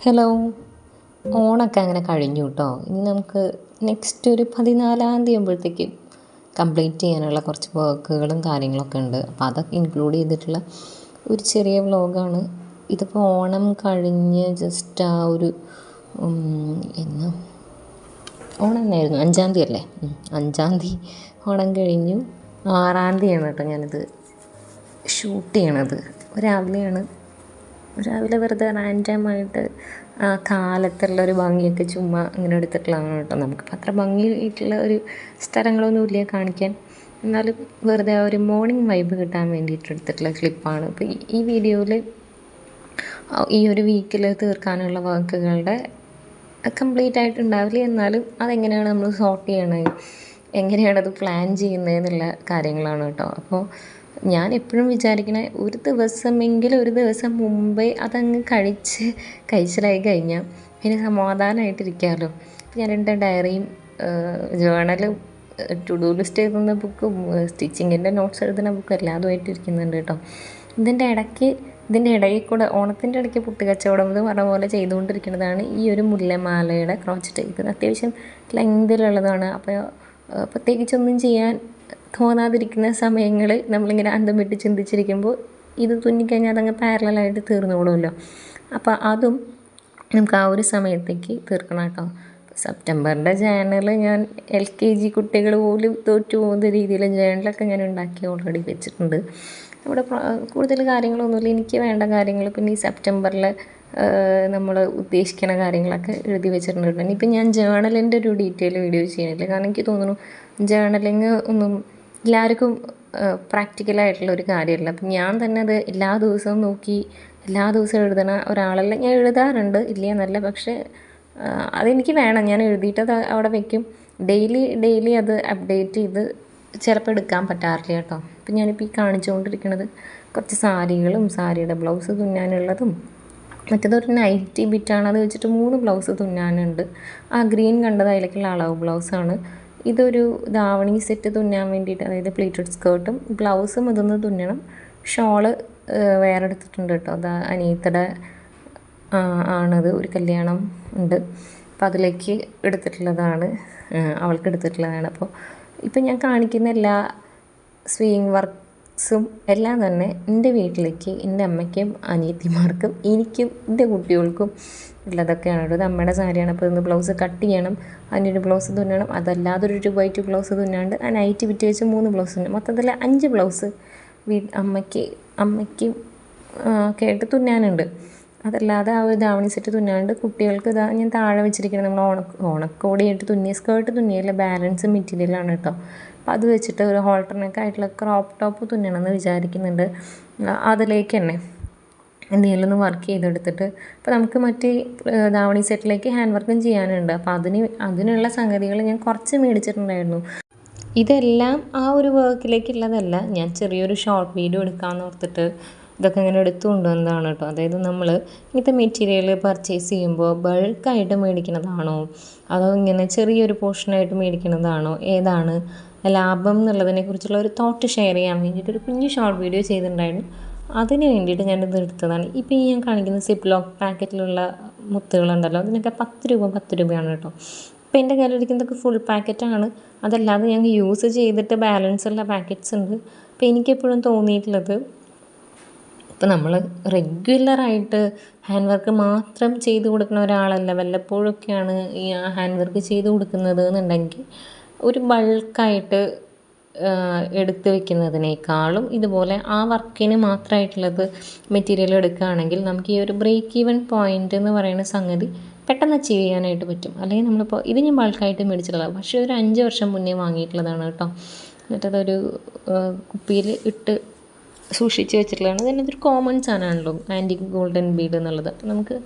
Hello. ഓണൊക്കെ അങ്ങനെ കഴിഞ്ഞു കേട്ടോ. ഇനി നമുക്ക് നെക്സ്റ്റ് ഒരു പതിനാലാം തീയതി ആകുമ്പോഴത്തേക്കും കംപ്ലീറ്റ് ചെയ്യാനുള്ള കുറച്ച് വർക്കുകളും കാര്യങ്ങളൊക്കെ ഉണ്ട്. അപ്പോൾ അതൊക്കെ ഇൻക്ലൂഡ് ചെയ്തിട്ടുള്ള ഒരു ചെറിയ വ്ലോഗാണ് ഇതിപ്പോൾ ഓണം കഴിഞ്ഞ് ജസ്റ്റ് ആ ഒരു എന്ന്? ഓണം എന്നായിരുന്നു? അഞ്ചാം തീയതി അല്ലേ? അഞ്ചാം തീയതി ഓണം കഴിഞ്ഞു. ആറാം തീയതിയാണ് കേട്ടോ ഞാനിത് ഷൂട്ട് ചെയ്യണത്. രാവിലെയാണ് രാവിലെ വെറുതെ റാൻഡമായിട്ട് കാലത്തുള്ള ഒരു ഭംഗിയൊക്കെ ചുമ്മാ ഇങ്ങനെ എടുത്തിട്ടുള്ളതാണ് കേട്ടോ നമുക്ക്. അത്ര ഭംഗിയായിട്ടുള്ള ഒരു സ്ഥലങ്ങളൊന്നും ഇല്ല കാണിക്കാൻ. എന്നാലും വെറുതെ ഒരു മോർണിംഗ് വൈബ് കിട്ടാൻ വേണ്ടിയിട്ട് എടുത്തിട്ടുള്ള ക്ലിപ്പാണ് ഇപ്പോൾ ഈ വീഡിയോയിൽ ഈ ഒരു വീക്കിൽ തീർക്കാനുള്ള വർക്കുകളുടെ കംപ്ലീറ്റ് ആയിട്ട് ഉണ്ടാവില്ല. എന്നാലും അതെങ്ങനെയാണ് നമ്മൾ സോർട്ട് ചെയ്യണത് എങ്ങനെയാണ് അത് പ്ലാൻ ചെയ്യുന്നത് എന്നുള്ള കാര്യങ്ങളാണ് കേട്ടോ. അപ്പോൾ ഞാൻ എപ്പോഴും വിചാരിക്കണേ ഒരു ദിവസമെങ്കിലും ഒരു ദിവസം മുമ്പേ അതങ്ങ് കഴിച്ച് കഴിച്ചിലായി കഴിഞ്ഞാൽ പിന്നെ സമാധാനമായിട്ടിരിക്കാമല്ലോ ഞാൻ എന്റെ ഡയറിയും ജേണലും ടു ഡു ലിസ്റ്റ് എഴുതുന്ന ബുക്കും സ്റ്റിച്ചിങ്ങിന്റെ നോട്ട്സ് എഴുതുന്ന ബുക്കും എല്ലാതുമായിട്ട് ഇരിക്കുന്നുണ്ട് കേട്ടോ. ഇതിന്റെ ഇടയ്ക്ക് ഇതിന്റെ ഇടയിൽ കൂടെ ഓണത്തിന്റെ ഇടയ്ക്ക് പുട്ട് കച്ചവടം എന്ന് പറഞ്ഞ പോലെ ചെയ്തുകൊണ്ടിരിക്കുന്നതാണ് ഈ ഒരു മുല്ലമാലയുടെ ക്രോച്ചിട്ട് ഇത് അത്യാവശ്യം ലെങ്തിലുള്ളതാണ് അപ്പോൾ പ്രത്യേകിച്ചൊന്നും ചെയ്യാൻ തോന്നാതിരിക്കുന്ന സമയങ്ങളിൽ നമ്മളിങ്ങനെ അന്തം വിട്ട് ചിന്തിച്ചിരിക്കുമ്പോൾ ഇത് തുന്നിക്കഴിഞ്ഞാൽ അതങ്ങ് പാരലായിട്ട് തീർന്നോളുമല്ലോ അപ്പോൾ അതും നമുക്ക് ആ ഒരു സമയത്തേക്ക് തീർക്കണം കേട്ടോ. സെപ്റ്റംബറിന്റെ ജേണൽ ഞാൻ എൽ കെ ജി കുട്ടികൾ പോലും തോറ്റു പോകുന്ന രീതിയിൽ ജേണലൊക്കെ ഞാൻ ഉണ്ടാക്കി ഓൾറെഡി വെച്ചിട്ടുണ്ട്. അവിടെ കൂടുതൽ കാര്യങ്ങളൊന്നുമില്ല. എനിക്ക് വേണ്ട കാര്യങ്ങൾ പിന്നെ ഈ സെപ്റ്റംബറിൽ നമ്മൾ ഉദ്ദേശിക്കുന്ന കാര്യങ്ങളൊക്കെ എഴുതി വെച്ചിട്ടുണ്ട്. ഇനിയിപ്പോൾ ഞാൻ ജേണലിന്റെ ഒരു ഡീറ്റെയിൽ വീഡിയോ ചെയ്യുന്നില്ല. കാരണം എനിക്ക് തോന്നുന്നു ജേണലിങ് ഒന്നും എല്ലാവർക്കും പ്രാക്ടിക്കലായിട്ടുള്ള ഒരു കാര്യമല്ല. അപ്പം ഞാൻ തന്നെ അത് എല്ലാ ദിവസവും നോക്കി എല്ലാ ദിവസവും എഴുതണ ഒരാളല്ല. ഞാൻ എഴുതാറുണ്ട് ഇല്ല എന്നല്ല. പക്ഷേ അതെനിക്ക് വേണം. ഞാൻ എഴുതിയിട്ട് അത് അവിടെ വെക്കും. ഡെയിലി ഡെയിലി അത് അപ്ഡേറ്റ് ചെയ്ത് ചിലപ്പോൾ എടുക്കാൻ പറ്റാറില്ല കേട്ടോ. അപ്പം ഞാനിപ്പോൾ ഈ കാണിച്ചുകൊണ്ടിരിക്കുന്നത് കുറച്ച് സാരികളും സാരിയുടെ ബ്ലൗസ് തുന്നാനുള്ളതും മറ്റേതൊരു നൈറ്റി ബിറ്റാണ്. അത് വെച്ചിട്ട് മൂന്ന് ബ്ലൗസ് തുന്നാനുണ്ട്. ആ ഗ്രീൻ കണ്ടത് അതിലേക്കുള്ള അളവ് ബ്ലൗസാണ്. ഇതൊരു ദാവണി സെറ്റ് തുന്നാൻ വേണ്ടിയിട്ട് അതായത് പ്ലീറ്റഡ് സ്കേർട്ടും ബ്ലൗസും ഇതൊന്ന് തുന്നണം. ഷോൾ വേറെ എടുത്തിട്ടുണ്ട് കേട്ടോ. അത് അനിയത്തയുടെ ആണത്. ഒരു കല്യാണം ഉണ്ട്. അപ്പം അതിലേക്ക് എടുത്തിട്ടുള്ളതാണ്. അവൾക്ക് എടുത്തിട്ടുള്ളതാണ്. അപ്പോൾ ഇപ്പം ഞാൻ കാണിക്കുന്ന എല്ലാ സ്വീയിങ് വർക്ക്സും എല്ലാം തന്നെ എന്റെ വീട്ടിലേക്ക് എന്റെ അമ്മയ്ക്കും അനിയത്തിമാർക്കും എനിക്കും എന്റെ കുട്ടികൾക്കും ഉള്ളതൊക്കെയാണ്. ഇത് അമ്മയുടെ സാരിയാണ് അപ്പോൾ ഇന്ന് ബ്ലൗസ് കട്ട് ചെയ്യണം അതിനൊരു ബ്ലൗസ് തുന്നണം അതല്ലാതെ ഒരു വൈറ്റ് ബ്ലൗസ് തുന്നാണ്ട് ആ നൈറ്റ് വിറ്റ് വെച്ച് മൂന്ന് ബ്ലൗസ് തുന്നും. മൊത്തത്തിൽ അഞ്ച് ബ്ലൗസ് വീ അമ്മയ്ക്ക് അമ്മയ്ക്ക് കേട്ട് തുന്നാനുണ്ട്. അതല്ലാതെ ആ ഒരു ധാവണി സെറ്റ് തുന്നാണ്ട് കുട്ടികൾക്ക് ഇതാ ഞാൻ താഴെ വെച്ചിരിക്കുന്നത് നമ്മൾ ഓണ ഓണക്കോടിയായിട്ട് തുന്നിയ സ്കേർട്ട് തുന്നിയല്ല? ബാലൻസ് മെറ്റീരിയലാണ് കേട്ടോ. അത് വെച്ചിട്ട് ഒരു ഹോൾട്ടർനെക്ക് ആയിട്ടുള്ള ക്രോപ്പ് ടോപ്പ് തുന്നണം എന്ന് വിചാരിക്കുന്നുണ്ട്. അതിലേക്ക് തന്നെ എന്തെങ്കിലും ഒന്ന് വർക്ക് ചെയ്തെടുത്തിട്ട് അപ്പോൾ നമുക്ക് മറ്റേ ദാവണി സെറ്റിലേക്ക് ഹാൻഡ് വർക്കും ചെയ്യാനുണ്ട്. അപ്പോൾ അതിന് അതിനുള്ള സംഗതികൾ ഞാൻ കുറച്ച് മേടിച്ചിട്ടുണ്ടായിരുന്നു. ഇതെല്ലാം ആ ഒരു വർക്കിലേക്കുള്ളതല്ല ഞാൻ ചെറിയൊരു ഷോർട്ട് വീഡിയോ എടുക്കാമെന്ന് ഓർത്തിട്ട് ഇതൊക്കെ ഇങ്ങനെ എടുത്തു കൊണ്ടുവന്നതാണ് കേട്ടോ അതായത് നമ്മൾ ഇങ്ങനത്തെ മെറ്റീരിയൽ പർച്ചേസ് ചെയ്യുമ്പോൾ ബൾക്കായിട്ട് മേടിക്കുന്നതാണോ അതോ ഇങ്ങനെ ചെറിയൊരു പോർഷനായിട്ട് മേടിക്കുന്നതാണോ ഏതാണ് ലാഭം എന്നുള്ളതിനെ കുറിച്ചുള്ള ഒരു തോട്ട് ഷെയർ ചെയ്യാൻ വേണ്ടിയിട്ട് ഒരു കുഞ്ഞു ഷോർട്ട് വീഡിയോ ചെയ്തിട്ടുണ്ടായിരുന്നു. അതിന് വേണ്ടിയിട്ട് ഞാനിത് എടുത്തതാണ്. ഇപ്പോൾ ഈ ഞാൻ കാണിക്കുന്ന സിപ്പ് ലോക്ക് പാക്കറ്റിലുള്ള മുത്തുകളുണ്ടല്ലോ അതിനൊക്കെ പത്ത് രൂപ പത്ത് രൂപയാണ് കേട്ടോ. ഇപ്പം എന്റെ കയ്യിലിരിക്കുന്നതൊക്കെ ഫുൾ പാക്കറ്റാണ് അതല്ലാതെ ഞാൻ യൂസ് ചെയ്തിട്ട് ബാലൻസ് ഉള്ള പാക്കറ്റ്സ് ഉണ്ട്. അപ്പോൾ എനിക്കെപ്പോഴും തോന്നിയിട്ടുള്ളത് ഇപ്പം നമ്മൾ റെഗുലറായിട്ട് ഹാൻഡ് വർക്ക് മാത്രം ചെയ്ത് കൊടുക്കുന്ന ഒരാളല്ല. വല്ലപ്പോഴൊക്കെയാണ് ഈ ഹാൻഡ് വർക്ക് ചെയ്ത് കൊടുക്കുന്നത് എന്നുണ്ടെങ്കിൽ ഒരു ബൾക്കായിട്ട് എടുത്ത് വെക്കുന്നതിനേക്കാളും ഇതുപോലെ ആ വർക്കിന് മാത്രമായിട്ടുള്ളത് മെറ്റീരിയൽ എടുക്കുകയാണെങ്കിൽ നമുക്ക് ഈ ഒരു ബ്രേക്ക് ഈവൻ പോയിന്റ് എന്ന് പറയുന്ന സംഗതി പെട്ടെന്ന് അച്ചീവ് ചെയ്യാനായിട്ട് പറ്റും. അല്ലെങ്കിൽ നമ്മളിപ്പോൾ ഇത് ഞാൻ ബൾക്കായിട്ട് മേടിച്ചിട്ടുള്ളത്. പക്ഷേ ഒരു അഞ്ച് വർഷം മുന്നേ വാങ്ങിയിട്ടുള്ളതാണ് കേട്ടോ. എന്നിട്ടതൊരു കുപ്പിയിൽ ഇട്ട് സൂക്ഷിച്ച് വെച്ചിട്ടുള്ളതാണ്. ഇതിനകത്തൊരു കോമൺ സാധനമാണല്ലോ. ആന്റി ഗോൾഡൻ ബീഡ് എന്നുള്ളത്. നമുക്ക്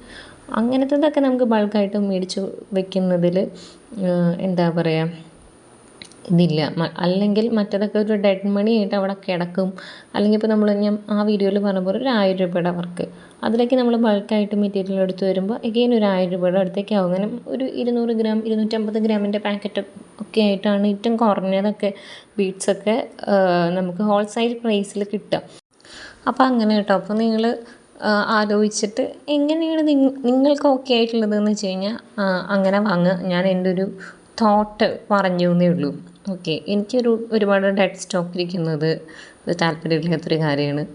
അങ്ങനത്തതൊക്കെ നമുക്ക് ബൾക്കായിട്ട് മേടിച്ച് വെക്കുന്നതിൽ എന്താ പറയുക ഇതില്ല. അല്ലെങ്കിൽ മറ്റേതൊക്കെ ഒരു ഡെഡ് മണി ആയിട്ട് അവിടെ കിടക്കും. അല്ലെങ്കിൽ ഇപ്പോൾ നമ്മൾ ഞാൻ ആ വീഡിയോയിൽ പറഞ്ഞ പോലെ ഒരു ആയിരം രൂപയുടെ വർക്ക്. അതിലേക്ക് നമ്മൾ ബൾക്കായിട്ട് മെറ്റീരിയൽ എടുത്ത് വരുമ്പോൾ എഗെയിൻ ഒരു ആയിരം രൂപയുടെ അടുത്തേക്ക് ആവും. അങ്ങനെ ഒരു ഇരുന്നൂറ് ഗ്രാം ഇരുന്നൂറ്റമ്പത് ഗ്രാമിന്റെ പാക്കറ്റ് ഒക്കെ ആയിട്ടാണ് ഏറ്റവും കുറഞ്ഞതൊക്കെ ബീഡ്സൊക്കെ നമുക്ക് ഹോൾസെയിൽ പ്രൈസിൽ കിട്ടുക. അപ്പോൾ അങ്ങനെ കേട്ടോ. അപ്പോൾ നിങ്ങൾ ആലോചിച്ചിട്ട് എങ്ങനെയാണ് നിങ്ങൾക്ക് ഓക്കെ ആയിട്ടുള്ളതെന്ന് വെച്ച് കഴിഞ്ഞാൽ അങ്ങനെ വാങ്ങുക. ഞാൻ എന്റെ ഒരു തോട്ട് പറഞ്ഞു ഉള്ളൂ. ഓക്കെ. എനിക്കൊരു ഒരുപാട് ഡെഡ് സ്റ്റോക്ക് ഇരിക്കുന്നത് താല്പര്യമില്ലാത്തൊരു കാര്യമാണ്.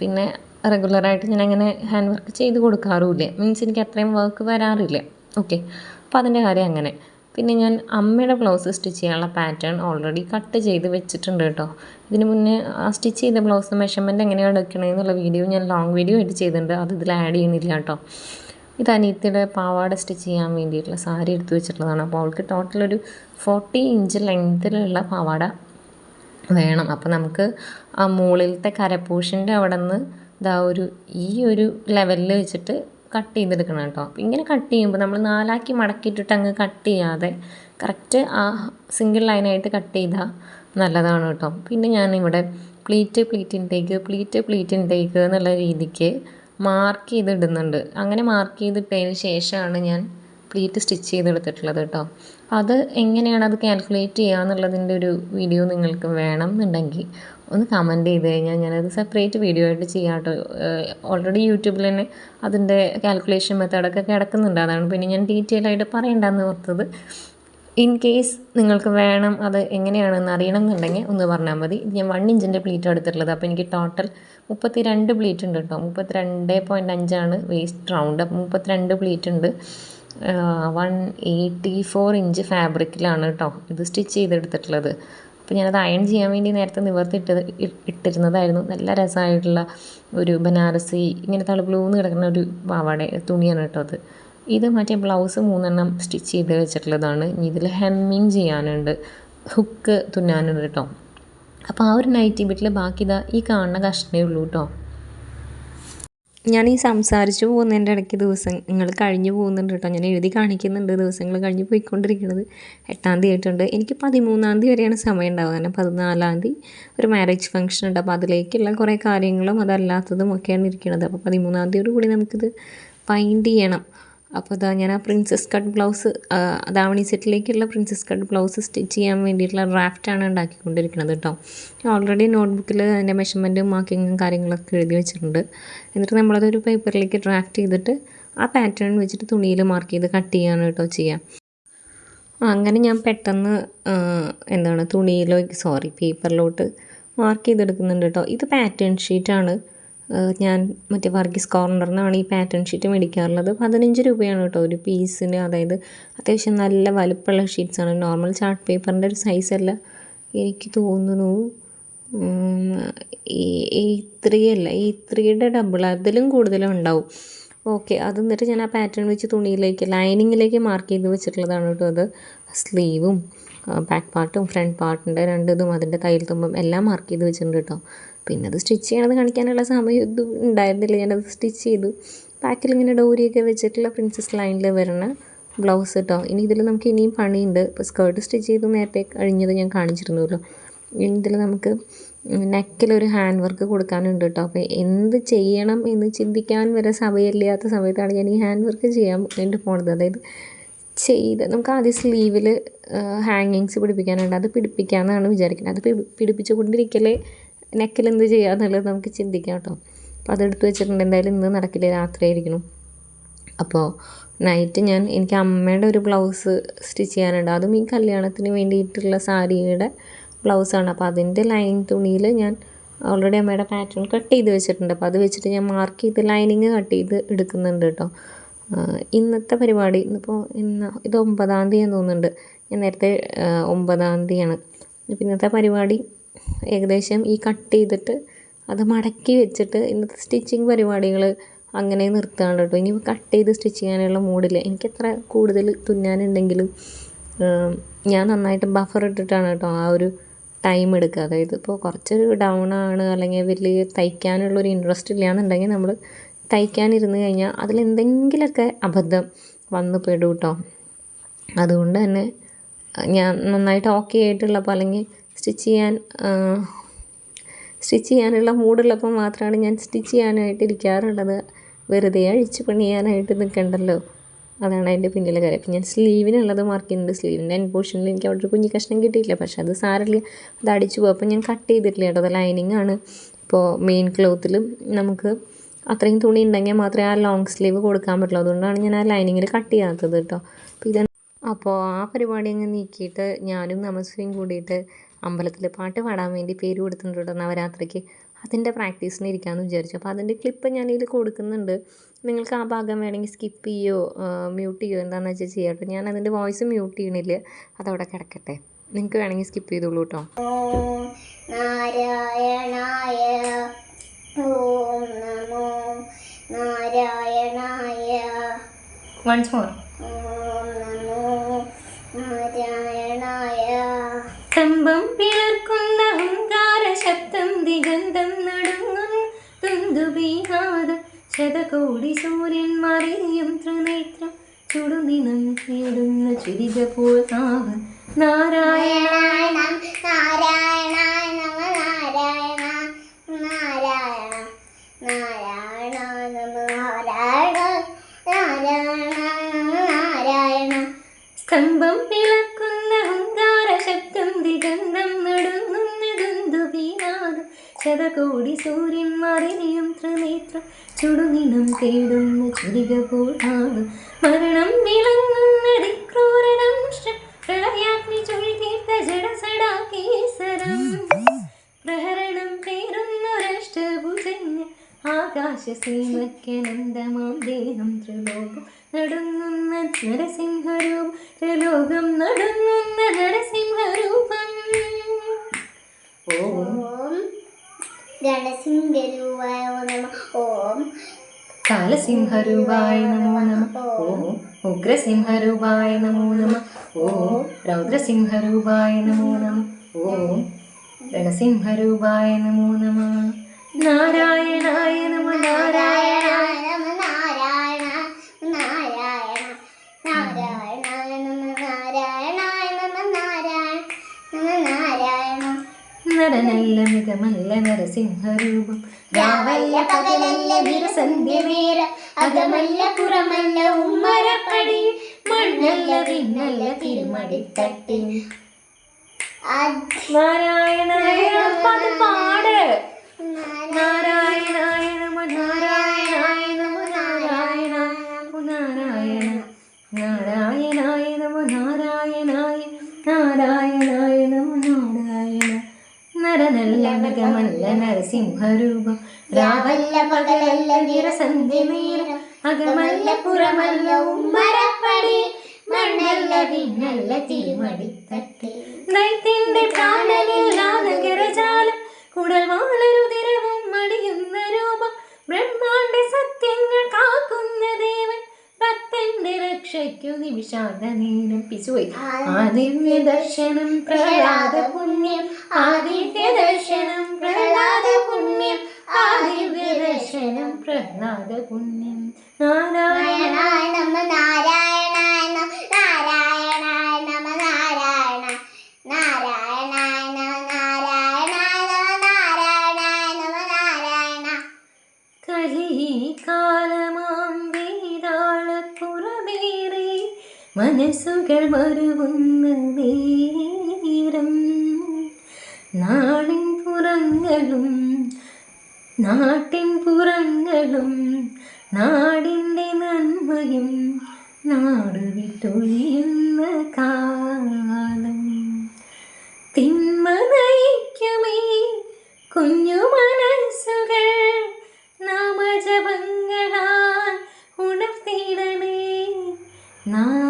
പിന്നെ റെഗുലറായിട്ട് ഞാൻ അങ്ങനെ ഹാൻഡ് വർക്ക് ചെയ്ത് കൊടുക്കാറുമില്ല. മീൻസ് എനിക്ക് അത്രയും വർക്ക് വരാറില്ല. ഓക്കെ. അപ്പോൾ അതിന്റെ കാര്യം അങ്ങനെ. പിന്നെ ഞാൻ അമ്മയുടെ ബ്ലൗസ് സ്റ്റിച്ച് ചെയ്യാനുള്ള പാറ്റേൺ ഓൾറെഡി കട്ട് ചെയ്ത് വെച്ചിട്ടുണ്ട് കേട്ടോ. ഇതിന് മുന്നേ ആ സ്റ്റിച്ച് ചെയ്ത ബ്ലൗസ് മെഷർമെന്റ് എങ്ങനെയാണ് എടുക്കണമെന്നുള്ള വീഡിയോ ഞാൻ ലോങ് വീഡിയോ ആയിട്ട് ചെയ്തിട്ടുണ്ട്. അത് ഇതിൽ ആഡ് ചെയ്യുന്നില്ല കേട്ടോ. ഇത് അനിയത്തിയുടെ പാവാട സ്റ്റിച്ച് ചെയ്യാൻ വേണ്ടിയിട്ടുള്ള സാരി എടുത്തു വെച്ചിട്ടുള്ളതാണ്. അപ്പോൾ അവൾക്ക് ടോട്ടൽ ഒരു ഫോർട്ടി ഇഞ്ച് ലെങ്ത്തിലുള്ള പാവാട വേണം. അപ്പോൾ നമുക്ക് ആ മുകളിലത്തെ കരപ്പൂഷിന്റെ അവിടെ നിന്ന് ഇതാ ഒരു ഈ ഒരു ലെവലിൽ വെച്ചിട്ട് കട്ട് ചെയ്തെടുക്കണം കേട്ടോ. അപ്പോൾ ഇങ്ങനെ കട്ട് ചെയ്യുമ്പോൾ നമ്മൾ നാലാക്കി മടക്കിയിട്ടിട്ട് അങ്ങ് കട്ട് ചെയ്യാതെ കറക്റ്റ് ആ സിംഗിൾ ലൈനായിട്ട് കട്ട് ചെയ്താൽ നല്ലതാണ് കേട്ടോ. പിന്നെ ഞാനിവിടെ pleat pleat intake pleat pleat intake എന്നുള്ള രീതിക്ക് മാർക്ക് ചെയ്തിടുന്നുണ്ട്. അങ്ങനെ മാർക്ക് ചെയ്തിട്ടതിന് ശേഷമാണ് ഞാൻ പ്ലീറ്റ് സ്റ്റിച്ച് ചെയ്തെടുത്തിട്ടുള്ളത് കേട്ടോ. അത് എങ്ങനെയാണ് അത് കാൽക്കുലേറ്റ് ചെയ്യുക എന്നുള്ളതിന്റെ ഒരു വീഡിയോ നിങ്ങൾക്ക് വേണം എന്നുണ്ടെങ്കിൽ ഒന്ന് കമന്റ് ചെയ്ത് കഴിഞ്ഞാൽ ഞാനത് സെപ്പറേറ്റ് വീഡിയോ ആയിട്ട് ചെയ്യാം കേട്ടോ. ഓൾറെഡി യൂട്യൂബിൽ തന്നെ അതിന്റെ കാൽക്കുലേഷൻ മെത്തേഡൊക്കെ കിടക്കുന്നുണ്ട്. അതാണ് പിന്നെ ഞാൻ ഡീറ്റെയിൽ ആയിട്ട് പറയണ്ടെന്ന് ഓർത്തത്. ഇൻ കേസ് നിങ്ങൾക്ക് വേണം അത് എങ്ങനെയാണെന്ന് അറിയണം എന്നുണ്ടെങ്കിൽ ഒന്ന് പറഞ്ഞാൽ മതി. ഞാൻ വൺ ഇഞ്ചിന്റെ പ്ലീറ്റ് എടുത്തിട്ടുള്ളത്. അപ്പോൾ എനിക്ക് ടോട്ടൽ മുപ്പത്തി രണ്ട് പ്ലീറ്റ് ഉണ്ട് കേട്ടോ. മുപ്പത്തിരണ്ട് പോയിന്റ് അഞ്ചാണ് വേസ്റ്റ് റൗണ്ട് അപ്പോൾ മുപ്പത്തിരണ്ട് പ്ലീറ്റ് ഉണ്ട്. വൺ എയ്റ്റി ഫോർ ഇഞ്ച് ഫാബ്രിക്കിലാണ് കേട്ടോ ഇത് സ്റ്റിച്ച് ചെയ്തെടുത്തിട്ടുള്ളത്. അപ്പോൾ ഞാനത് അയൺ ചെയ്യാൻ വേണ്ടി നേരത്തെ നിവർത്തിട്ട് ഇട്ടിരുന്നതായിരുന്നു. നല്ല രസമായിട്ടുള്ള ഒരു ബനാറസി ഇങ്ങനെ തളുബ്ലൂന്ന് കിടക്കുന്ന ഒരു പാവാട തുണിയാണ് കേട്ടോ അത്. ഇത് മറ്റേ ബ്ലൗസ് മൂന്നെണ്ണം സ്റ്റിച്ച് ചെയ്ത് വെച്ചിട്ടുള്ളതാണ്. ഇനി ഇതിൽ ഹെമ്മിങ് ചെയ്യാനുണ്ട്. ഹുക്ക് തുന്നാനുണ്ട് കേട്ടോ. അപ്പോൾ ആ ഒരു നൈറ്റി ബിറ്റിൽ ബാക്കി ഇതാ ഈ കാണുന്ന കഷ്ണേ ഉള്ളൂ കേട്ടോ. ഞാൻ ഈ സംസാരിച്ചു പോകുന്നതിന്റെ ഇടയ്ക്ക് ദിവസങ്ങൾ കഴിഞ്ഞു പോകുന്നുണ്ട് കേട്ടോ. ഞാൻ എഴുതി കാണിക്കുന്നുണ്ട് ദിവസങ്ങൾ കഴിഞ്ഞ് പോയിക്കൊണ്ടിരിക്കുന്നത് എട്ടാം തീയതി ആയിട്ടുണ്ട്. എനിക്ക് പതിമൂന്നാം തീയതി വരെയാണ് സമയം ഉണ്ടാവുക. കാരണം പതിനാലാം തീയതി ഒരു മാരേജ് ഫംഗ്ഷൻ ഉണ്ട്. അപ്പോൾ അതിലേക്കുള്ള കുറേ കാര്യങ്ങളും അതല്ലാത്തതും ഒക്കെയാണ് ഇരിക്കുന്നത് അപ്പോൾ പതിമൂന്നാം തീയതിയോട് കൂടി നമുക്കിത് ഫൈൻഡ് ചെയ്യണം. അപ്പോൾ ഇതാ ഞാൻ ആ പ്രിൻസസ് കട്ട് ബ്ലൗസ് ദാവണി സെറ്റിലേക്കുള്ള പ്രിൻസസ് കട്ട് ബ്ലൗസ് സ്റ്റിച്ച് ചെയ്യാൻ വേണ്ടിയിട്ടുള്ള ഡ്രാഫ്റ്റാണ് ഉണ്ടാക്കിക്കൊണ്ടിരിക്കുന്നത് കേട്ടോ ഓൾറെഡി നോട്ട്ബുക്കിൽ അതിന്റെ മെഷർമെന്റും മാർക്കിങ്ങും കാര്യങ്ങളൊക്കെ എഴുതി വെച്ചിട്ടുണ്ട്. എന്നിട്ട് നമ്മളതൊരു പേപ്പറിലേക്ക് ഡ്രാഫ്റ്റ് ചെയ്തിട്ട് ആ പാറ്റേൺ വെച്ചിട്ട് തുണിയിൽ മാർക്ക് ചെയ്ത് കട്ട് ചെയ്യാണ് കേട്ടോ ചെയ്യാം. അങ്ങനെ ഞാൻ പെട്ടെന്ന് എന്താണ് തുണിയിലോ സോറി പേപ്പറിലോട്ട് മാർക്ക് ചെയ്തെടുക്കുന്നുണ്ട് കേട്ടോ ഇത് പാറ്റേൺ ഷീറ്റാണ് ഞാൻ മറ്റേ വർഗീസ് നിന്നാണ് ഈ പാറ്റേൺ ഷീറ്റ് മേടിക്കാറുള്ളത്. പതിനഞ്ച് രൂപയാണ് കേട്ടോ ഒരു പീസിന് അതായത് അത്യാവശ്യം നല്ല വലുപ്പമുള്ള ഷീറ്റ്സാണ് നോർമൽ ചാർട്ട് പേപ്പറിന്റെ ഒരു സൈസല്ല എനിക്ക് തോന്നുന്നു. എ ത്രീ അല്ല എ ത്രീയുടെ ഡബിൾ അതിലും കൂടുതലും ഉണ്ടാവും. ഓക്കെ അത് എന്നിട്ട് ഞാൻ ആ പാറ്റേൺ വെച്ച് തുണിയിലേക്ക് ലൈനിങ്ങിലേക്ക് മാർക്ക് ചെയ്ത് വെച്ചിട്ടുള്ളതാണ് കേട്ടോ അത്. സ്ലീവും ബാക്ക് പാർട്ടും ഫ്രണ്ട് പാർട്ടിന്റെ രണ്ടിതും അതിന്റെ തയ്യൽ തുമ്പും എല്ലാം മാർക്ക് ചെയ്ത് വെച്ചിട്ടുണ്ട് കേട്ടോ. പിന്നെ അത് സ്റ്റിച്ച് ചെയ്യണത് കാണിക്കാനുള്ള സമയം ഇതും ഉണ്ടായിരുന്നില്ല. ഞാനത് സ്റ്റിച്ച് ചെയ്തു. ബാക്കിൽ ഇങ്ങനെ ഡോരിയൊക്കെ വെച്ചിട്ടുള്ള പ്രിൻസസ് ലൈനിൽ വരണ ബ്ലൗസ് കേട്ടോ ഇനി ഇതിൽ നമുക്ക് ഇനിയും പണിയുണ്ട്. ഇപ്പോൾ സ്കേർട്ട് സ്റ്റിച്ച് ചെയ്ത് നേരത്തെ കഴിഞ്ഞത് ഞാൻ കാണിച്ചിരുന്നല്ലോ. ഇനി ഇതിൽ നമുക്ക് നെക്കിലൊരു ഹാൻഡ് വർക്ക് കൊടുക്കാനുണ്ട് കേട്ടോ അപ്പോൾ എന്ത് ചെയ്യണം എന്ന് ചിന്തിക്കാൻ വരെ സമയമില്ലാത്ത സമയത്താണ് ഞാൻ ഈ ഹാൻഡ് വർക്ക് ചെയ്യാൻ വേണ്ടി പോണത്. അതായത് ചെയ്ത് നമുക്ക് ആദ്യം സ്ലീവിൽ ഹാങ്ങിങ്സ് പിടിപ്പിക്കാനുണ്ട്. അത് പിടിപ്പിക്കാമെന്നാണ് വിചാരിക്കുന്നത്. അത് പിടി പിടിപ്പിച്ചുകൊണ്ടിരിക്കലേ നെക്കിൽ എന്ത് ചെയ്യുക എന്നുള്ളത് നമുക്ക് ചിന്തിക്കാം കേട്ടോ. അപ്പോൾ അതെടുത്ത് വെച്ചിട്ടുണ്ട്. എന്തായാലും ഇന്ന് നടക്കില്ല. രാത്രി ആയിരിക്കണം. അപ്പോൾ നൈറ്റ് ഞാൻ എനിക്ക് അമ്മയുടെ ഒരു ബ്ലൗസ് സ്റ്റിച്ച് ചെയ്യാനുണ്ട്. അതും ഈ കല്യാണത്തിന് വേണ്ടിയിട്ടുള്ള സാരിയുടെ ബ്ലൗസാണ് അപ്പോൾ അതിന്റെ ലൈൻ തുണിയിൽ ഞാൻ ഓൾറെഡി അമ്മയുടെ പാറ്റേൺ കട്ട് ചെയ്ത് വെച്ചിട്ടുണ്ട്. അപ്പോൾ അത് വെച്ചിട്ട് ഞാൻ മാർക്ക് ചെയ്ത് ലൈനിങ് കട്ട് ചെയ്ത് എടുക്കുന്നുണ്ട് കേട്ടോ. ഇന്നത്തെ പരിപാടി ഇന്നിപ്പോൾ ഇന്ന് ഇത് ഒമ്പതാം തീയതി തോന്നുന്നുണ്ട്. ഞാൻ നേരത്തെ ഒമ്പതാം തീയതിയാണ്. ഇന്നത്തെ പരിപാടി ഏകദേശം ഈ കട്ട് ചെയ്തിട്ട് അത് മടക്കി വെച്ചിട്ട് ഇന്നത്തെ സ്റ്റിച്ചിങ് പരിപാടികൾ അങ്ങനെ നിർത്തുകയാണ് കേട്ടോ. ഇനി കട്ട് ചെയ്ത് സ്റ്റിച്ച് ചെയ്യാനുള്ള മൂഡില്ല എത്ര കൂടുതൽ തുന്നാനുണ്ടെങ്കിലും ഞാൻ നന്നായിട്ട് ബഫർ ഇട്ടിട്ടാണ് കേട്ടോ ആ ഒരു ടൈം എടുക്കുക. അതായത് ഇപ്പോൾ കുറച്ചൊരു ഡൗൺ ആണ് അല്ലെങ്കിൽ വലിയ തയ്ക്കാനുള്ളൊരു ഇൻട്രസ്റ്റ് ഇല്ല എന്നുണ്ടെങ്കിൽ നമ്മൾ തയ്ക്കാനിരുന്ന് കഴിഞ്ഞാൽ അതിലെന്തെങ്കിലുമൊക്കെ അബദ്ധം വന്നു പെടും കേട്ടോ. അതുകൊണ്ട് തന്നെ ഞാൻ നന്നായിട്ട് ഓക്കെ ആയിട്ടുള്ളപ്പോൾ അല്ലെങ്കിൽ സ്റ്റിച്ച് ചെയ്യാൻ സ്റ്റിച്ച് ചെയ്യാനുള്ള മൂടുള്ളപ്പോൾ മാത്രമാണ് ഞാൻ സ്റ്റിച്ച് ചെയ്യാനായിട്ട് ഇരിക്കാറുള്ളത്. വെറുതെ അഴിച്ച് പണിയാനായിട്ട് നിൽക്കണ്ടല്ലോ. അതാണ് അതിന്റെ പിന്നിലെ കാര്യം. അപ്പം ഞാൻ സ്ലീവിനുള്ളത് മാർക്ക് ചെയ്യുന്നുണ്ട്. സ്ലീവിന്റെ എൻ പോർഷനിൽ എനിക്ക് അവിടെ ഒരു കുഞ്ഞു കഷ്ണം കിട്ടിയില്ല പക്ഷേ അത് സാരമില്ല. അത് അടിച്ചു പോകും അപ്പം ഞാൻ കട്ട് ചെയ്തിട്ടില്ല കേട്ടോ. അത് ലൈനിങ് ആണ്. ഇപ്പോൾ മെയിൻ ക്ലോത്തിൽ നമുക്ക് അത്രയും തുണി ഉണ്ടെങ്കിൽ മാത്രമേ ആ ലോങ് സ്ലീവ് കൊടുക്കാൻ പറ്റുള്ളൂ. അതുകൊണ്ടാണ് ഞാൻ ആ ലൈനിങ്ങിൽ കട്ട് ചെയ്യാത്തത് കേട്ടോ. അപ്പോൾ ഇത് അപ്പോൾ ആ പരിപാടി അങ്ങ് നീക്കിയിട്ട് ഞാനും നമസ്വയും കൂടിയിട്ട് അമ്പലത്തിൽ പാട്ട് പാടാൻ വേണ്ടി പേര് കൊടുത്തിട്ടുണ്ട് നവരാത്രിക്ക്. അതിന്റെ പ്രാക്ടീസിന് ഇരിക്കാമെന്ന് വിചാരിച്ചു. അപ്പോൾ അതിന്റെ ക്ലിപ്പ് ഞാൻ ഇതിൽ കൊടുക്കുന്നുണ്ട്. നിങ്ങൾക്ക് ആ ഭാഗം വേണമെങ്കിൽ സ്കിപ്പ് ചെയ്യോ മ്യൂട്ട് ചെയ്യോ എന്താണെന്ന് വെച്ചാൽ ചെയ്യാം കേട്ടോ. ഞാൻ അതിന്റെ വോയിസ് മ്യൂട്ട് ചെയ്യണില്ല. അതവിടെ കിടക്കട്ടെ. നിങ്ങൾക്ക് വേണമെങ്കിൽ സ്കിപ്പ് ചെയ്തോളൂ കേട്ടോ. നാരായണായ ഓം നമോ നാരായണായ. വൺസ് മോർ കമ്പം പിളർക്കുന്ന ഹുങ്കാര ശബ്ദം ദിഗന്ധം നടുങ്ങും തുന്തുബീനാദം ശതകോടി സൂര്യൻ മറിയും ത്രിനേത്രം ചുടുനിനം നേടുന്ന ചുരിക നാഗൻ നാരായണ നാരായണം നാരായണായ നമ നാരായണ നാരായണ നാരായണ നമ നാരായണ നാരായണ നമ നാരായണ. സ്തംഭം പിളക്കുന്ന ഹുങ്കാര ശബ്ദം ദിഗന്ധം നടുങ്ങുന്ന ദുന്ദുബീനാദം ശതകോടി സൂര്യൻ മറിയും ത്രിനേത്രം ചുടുനിനം കേടുന്ന ചുരിക പോലാണ് മരണം വിളങ്ങുന്ന ക്രൂരണം പ്രളയാഗ്നി ചൊഴിതീർത്ത ജഡസടാകേസരം പ്രഹരണം പേരുന്നൊരഷ്ടഭുജന്യ ആകാശസീമക്കനന്ദമാം ദേഹം ത്രിലോകം നടുങ്ങുന്ന നരസിംഹരൂപം ത്രിലോകം നടുങ്ങുന്ന നരസിംഹരൂപം. ഓം ഗണസിംഹരൂപായ നമ ഓം. കാലസിംഹരൂപായ നമോ നമ ഓം. ഉഗ്രസിംഹരൂപായ നമോ നമ ഓം. രൗദ്രസിംഹരൂപായ നമോ നമ ഓം. ഗണസിംഹരൂപായ നമോ നമ നാരായണായ നമ നാരായണ നാരായണ നമ നാരായണ നാരായണ നാരായണായ നമ നാരായണ നമ നാരായണ നരനല്ല മികമല്ല നരസിംഹരൂപം. രാവല്ല പകലല്ല നിരസന്ധ്യമേര അകമല്ല പുറമല്ല ഉമ്മരപ്പടി. മണ്ണല്ല പിന്നല്ല തിരുമടിത്തട്ടി നാരായണ നാരായണ പാട് നാരായണ നമ നാരായണായ നമ നാരായണ നമോ നാരായണ നാരായണായ നമ നാരായണായ നാരായണായ നമ നാരായണ നരനല്ല നരസിംഹരൂപം രാവല്ല പകലല്ല നിരസന്ധ്യമേര അകമല്ല പുറമല്ല ഉമ്മരപ്പടി. മണ്ണല്ല പിന്നല്ല തിരുമടിത്തട്ടി. ദൈത്യന്റെ പ്രാണനില്ലാ നഗരജാലം. കുടൽവാളരുതിരവും മടിയുന്ന രൂപം. ബ്രഹ്മാണ്ട സത്യങ്ങൾ കാക്കുന്ന ദേവൻ. ഭക്തന്റെ രക്ഷയ്ക്കു നിമിഷാന്ത നീനം. പിശുപോയി ആ ദിവ്യ ദർശനം പ്രഹ്ലാദ പുണ്യം. ആ പുണ്യം നാരായണ നാരായണ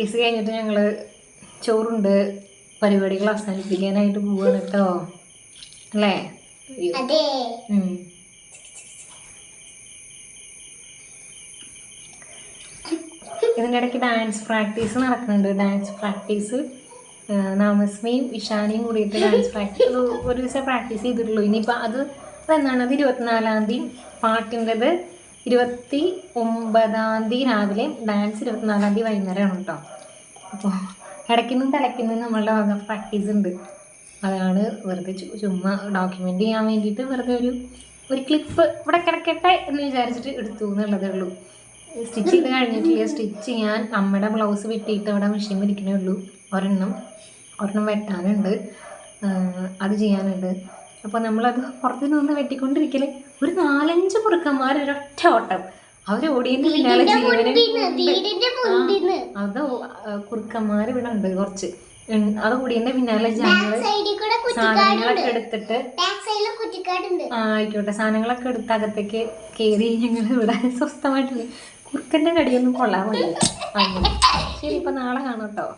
പ്രാക്ടീസ് കഴിഞ്ഞിട്ട് ഞങ്ങൾ ചോറുണ്ട് പരിപാടികൾ അവസാനിപ്പിക്കാനായിട്ട് പോവാണ് കേട്ടോ അല്ലേ. ഇതിന്റെ ഇടയ്ക്ക് ഡാൻസ് പ്രാക്ടീസ് നടക്കുന്നുണ്ട്. ഡാൻസ് പ്രാക്ടീസ് നാമസ്മയും ഇഷാനിയും കൂടിയിട്ട് ഡാൻസ് പ്രാക്ടീസ് ഒരു ദിവസം പ്രാക്ടീസ് ചെയ്തിട്ടുള്ളൂ. ഇനിയിപ്പോൾ അത് എന്നാണ് അത് ഇരുപത്തിനാലാം തീയതി പാട്ടിന്റെത്. ഇരുപത്തി ഒമ്പതാം തീയതി രാവിലെ ഡാൻസ് ഇരുപത്തിനാലാം തീയതി വൈകുന്നേരമാണ് കേട്ടോ. അപ്പോൾ ഇടയ്ക്കുന്നും തലയ്ക്കുന്നും നമ്മളുടെ വക പ്രാക്ടീസ് ഉണ്ട്. അതാണ് വെറുതെ ചുമ്മാ ഡോക്യുമെന്റ് ചെയ്യാൻ വേണ്ടിയിട്ട് വെറുതെ ഒരു ഒരു ക്ലിപ്പ് ഇവിടെ കിടക്കട്ടെ എന്ന് വിചാരിച്ചിട്ട് എടുത്തു എന്നുള്ളതേ ഉള്ളൂ. സ്റ്റിച്ച് ചെയ്ത് കഴിഞ്ഞിട്ടില്ല. സ്റ്റിച്ച് ചെയ്യാൻ അമ്മയുടെ ബ്ലൗസ് വെട്ടിയിട്ട് അവിടെ മെഷീൻ ഇരിക്കണേ ഉള്ളൂ. ഒരെണ്ണം ഒരെണ്ണം വെട്ടാനുണ്ട്. അത് ചെയ്യാനുണ്ട്. അപ്പോൾ നമ്മളത് പുറത്ത് നിന്ന് വെട്ടിക്കൊണ്ടിരിക്കൽ ഒരു നാലഞ്ച് കുറുക്കന്മാർ ഒരൊറ്റ ഓട്ടം. അവർ ഓടിയതിന്റെ പിന്നാലെ ജീവനെ അത് കുറുക്കന്മാർ ഇവിടെ ഉണ്ട് കുറച്ച്. അത് കൂടിയതിന്റെ പിന്നാലെ സാധനങ്ങളൊക്കെ എടുത്തിട്ട് ആ, ആയിക്കോട്ടെ. സാധനങ്ങളൊക്കെ എടുത്ത് അകത്തേക്ക് കയറി ഞങ്ങൾ ഇവിടെ സ്വസ്ഥമായിട്ടില്ല. കുറുക്കന്റെ കടിയൊന്നും കൊള്ളാൻ അങ്ങനെ. ശരി ഇപ്പൊ നാളെ കാണാം കേട്ടോ.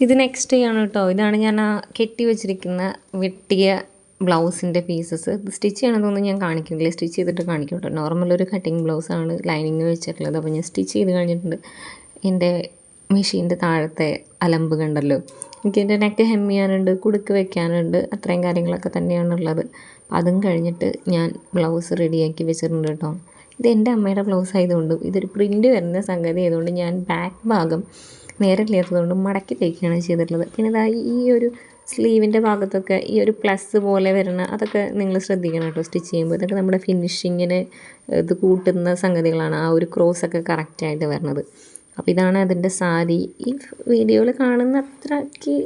ഇത് നെക്സ്റ്റ് ചെയ്യാണ് കേട്ടോ. ഇതാണ് ഞാൻ ആ കെട്ടി വെച്ചിരിക്കുന്ന വെട്ടിയ ബ്ലൗസിന്റെ പീസസ്. സ്റ്റിച്ച് ചെയ്യണമെന്നൊന്നും ഞാൻ കാണിക്കുന്നില്ല. സ്റ്റിച്ച് ചെയ്തിട്ട് കാണിക്കും കേട്ടോ നോർമൽ ഒരു കട്ടിങ് ബ്ലൗസാണ് ലൈനിങ് വെച്ചിട്ടുള്ളത് അപ്പോൾ ഞാൻ സ്റ്റിച്ച് ചെയ്ത് കഴിഞ്ഞിട്ടുണ്ട്. എന്റെ മെഷീന്റെ താഴത്തെ അലമ്പ് കണ്ടല്ലോ. എനിക്ക് എന്റെ നെക്ക് ഹെം ചെയ്യാനുണ്ട് കുടുക്ക് വെക്കാനുണ്ട് അത്രയും കാര്യങ്ങളൊക്കെ തന്നെയാണുള്ളത്. അതും കഴിഞ്ഞിട്ട് ഞാൻ ബ്ലൗസ് റെഡിയാക്കി വെച്ചിട്ടുണ്ട് കേട്ടോ. ഇത് എന്റെ അമ്മയുടെ ബ്ലൗസ് ആയതുകൊണ്ട് ഇതൊരു പ്രിന്റ് വരുന്ന സംഗതി ആയതുകൊണ്ട് ഞാൻ ബാക്ക് ഭാഗം നേരെ ഇല്ലാത്തതുകൊണ്ട് മടക്കി തയ്ക്കുകയാണ് ചെയ്തിട്ടുള്ളത്. പിന്നെ ഈ ഒരു സ്ലീവിന്റെ ഭാഗത്തൊക്കെ ഈ ഒരു പ്ലസ് പോലെ വരുന്ന അതൊക്കെ നിങ്ങൾ ശ്രദ്ധിക്കണം കേട്ടോ സ്റ്റിച്ച് ചെയ്യുമ്പോൾ. ഇതൊക്കെ നമ്മുടെ ഫിനിഷിങ്ങിന് ഇത് കൂട്ടുന്ന സംഗതികളാണ് ആ ഒരു ക്രോസ് ഒക്കെ കറക്റ്റായിട്ട് വരണത് അപ്പോൾ ഇതാണ് അതിന്റെ സാരി. ഈ വീഡിയോയിൽ കാണുന്ന അത്രയ്ക്ക്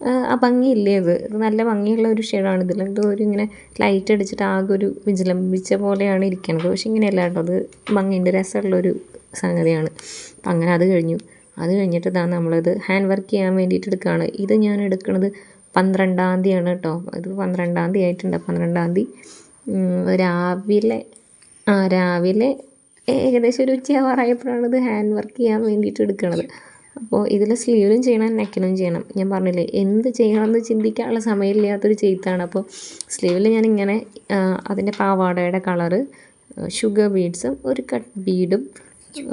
ആ, ഭംഗിയില്ലേ അത്? നല്ല ഭംഗിയുള്ള ഒരു ഷെയ്ഡാണ് ഇതിൽ എന്തോ ഒരു ഇങ്ങനെ ലൈറ്റ് അടിച്ചിട്ട് ആകെ ഒരു വിജലംബിച്ച പോലെയാണ് ഇരിക്കുന്നത് പക്ഷേ ഇങ്ങനെയല്ല കേട്ടോ. അത് ഭംഗിയുണ്ട് രസമുള്ളൊരു സംഗതിയാണ്. അപ്പം അങ്ങനെ അത് കഴിഞ്ഞു. അത് കഴിഞ്ഞിട്ട് ഇതാ നമ്മളത് ഹാൻഡ് വർക്ക് ചെയ്യാൻ വേണ്ടിയിട്ട് എടുക്കുകയാണ്. ഇത് ഞാൻ എടുക്കുന്നത് പന്ത്രണ്ടാം തീയതിയാണ് കേട്ടോ. ഇത് പന്ത്രണ്ടാം തീയതി ആയിട്ടുണ്ട്. പന്ത്രണ്ടാം തീയതി രാവിലെ ആ രാവിലെ ഏകദേശം ഒരു ഉച്ചയാവാറായപ്പോഴാണ് ഇത് ഹാൻഡ് വർക്ക് ചെയ്യാൻ വേണ്ടിയിട്ട് എടുക്കുന്നത് അപ്പോൾ ഇതിൽ സ്ലീവിലും ചെയ്യണം നെക്കിലും ചെയ്യണം. ഞാൻ പറഞ്ഞില്ലേ എന്ത് ചെയ്യണമെന്ന് ചിന്തിക്കാനുള്ള സമയമില്ലാത്തൊരു ചെയ്ത്താണ്. അപ്പോൾ സ്ലീവിൽ ഞാൻ ഇങ്ങനെ അതിന്റെ പാവാടയുടെ കളറ് ഷുഗർ ബീഡ്സും ഒരു കട്ട് ബീഡും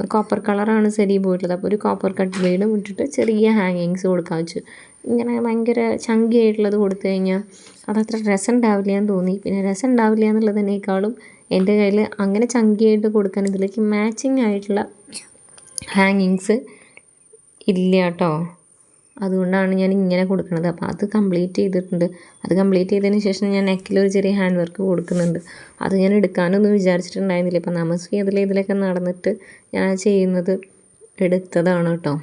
കോപ്പർ കളറാണ് ശരി പോയിട്ടുള്ളത് അപ്പോൾ ഒരു കോപ്പർ കട്ട് ബീഡും ഇട്ടിട്ട് ചെറിയ ഹാങ്ങിങ്സ് കൊടുക്കാൻ വെച്ചു. ഇങ്ങനെ ഭയങ്കര ചങ്കി ആയിട്ടുള്ളത് കൊടുത്തു കഴിഞ്ഞാൽ അതത്ര രസം ഉണ്ടാവില്ല എന്ന് തോന്നി. പിന്നെ രസം ഉണ്ടാവില്ല എന്നുള്ളതിനേക്കാളും എന്റെ കയ്യിൽ അങ്ങനെ ചങ്കിയായിട്ട് കൊടുക്കാൻ ഇതിലേക്ക് മാച്ചിങ് ആയിട്ടുള്ള ഹാങ്ങിങ്സ് ഇല്ല കേട്ടോ. അതുകൊണ്ടാണ് ഞാൻ ഇങ്ങനെ കൊടുക്കുന്നത്. അപ്പോൾ അത് കംപ്ലീറ്റ് ചെയ്തിട്ടുണ്ട്. അത് കംപ്ലീറ്റ് ചെയ്തതിന് ശേഷം ഞാൻ നെക്കിൽ ഒരു ചെറിയ ഹാൻഡ് വർക്ക് കൊടുക്കുന്നുണ്ട്. അത് ഞാൻ എടുക്കാനൊന്നും വിചാരിച്ചിട്ടുണ്ടായിരുന്നില്ല. ഇപ്പം നമസ്വി അതിൽ ഇതിലൊക്കെ നടന്നിട്ട് ഞാൻ ചെയ്യുന്നത് എടുത്തതാണ് കേട്ടോ.